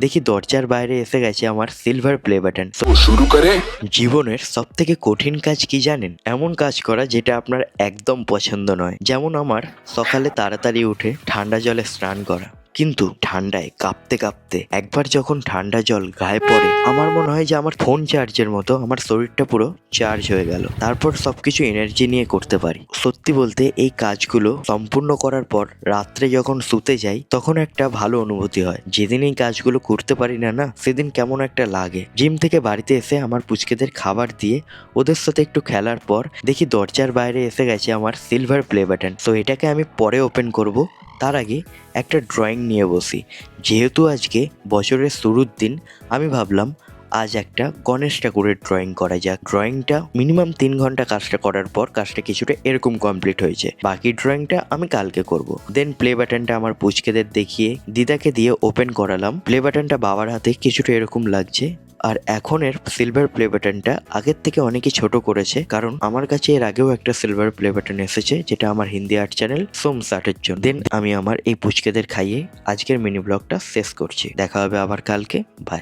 দেখি দরজার বাইরে এসে গেছে আমার সিলভার প্লে বাটন শুরু করে। জীবনের সব থেকে কঠিন কাজ কি জানেন? এমন কাজ করা যেটা আপনার একদম পছন্দ নয়। যেমন আমার সকালে তাড়াতাড়ি উঠে ঠান্ডা জলে স্নান করা। কিন্তু ঠান্ডায় কাঁপতে কাঁপতে একবার যখন ঠান্ডা জল গায়ে পড়ে, আমার মনে হয় যে আমার ফোন চার্জের মতো, আমার শরীরটা পুরো চার্জ হয়ে গেল। তারপর সবকিছু এনার্জি নিয়ে করতে পারি। সত্যি বলতে এই কাজগুলো সম্পূর্ণ করার পর রাত্রে যখন শুতে যাই, তখন একটা ভালো অনুভূতি হয়। যেদিন এই কাজগুলো করতে পারি না না, সেদিন কেমন একটা লাগে। জিম থেকে বাড়িতে এসে আমার পুচকেদের খাবার দিয়ে ওদের সাথে একটু খেলার পর দেখি দরজার বাইরে এসে গেছে আমার সিলভার প্লে বাটন তো এটাকে আমি পরে ওপেন করব। তার আগে একটা ড্রয়িং নিয়ে বসি। যেহেতু আজকে বছরের শুরুর দিন, আমি ভাবলাম আজ একটা গণেশ ঠাকুরের ড্রয়িং করা যাক। ড্রয়িংটা মিনিমাম তিন ঘণ্টা কাজটা করার পর কাজটা কিছুটা এরকম কমপ্লিট হয়েছে। বাকি ড্রয়িংটা আমি কালকে করব। দেন প্লে বাটনটা আমার পুচকেদের দেখিয়ে, দিদাকে দিয়ে ওপেন করালাম। প্লে বাটনটা বাবার হাতে কিছুটা এরকম লাগছে। আর এখনের সিলভার প্লে বাটনটা আগের থেকে অনেকই ছোট করেছে, কারণ আমার কাছে এর আগেও একটা সিলভার প্লে বাটন এসেছে, যেটা আমার হিন্দি আর্ট চ্যানেল সোম সাটের জন্য। দেন আমি আমার এই পুচকেদের খাইয়ে আজকের মিনি ব্লগটা শেষ করছি। দেখা হবে আবার কালকে। বাই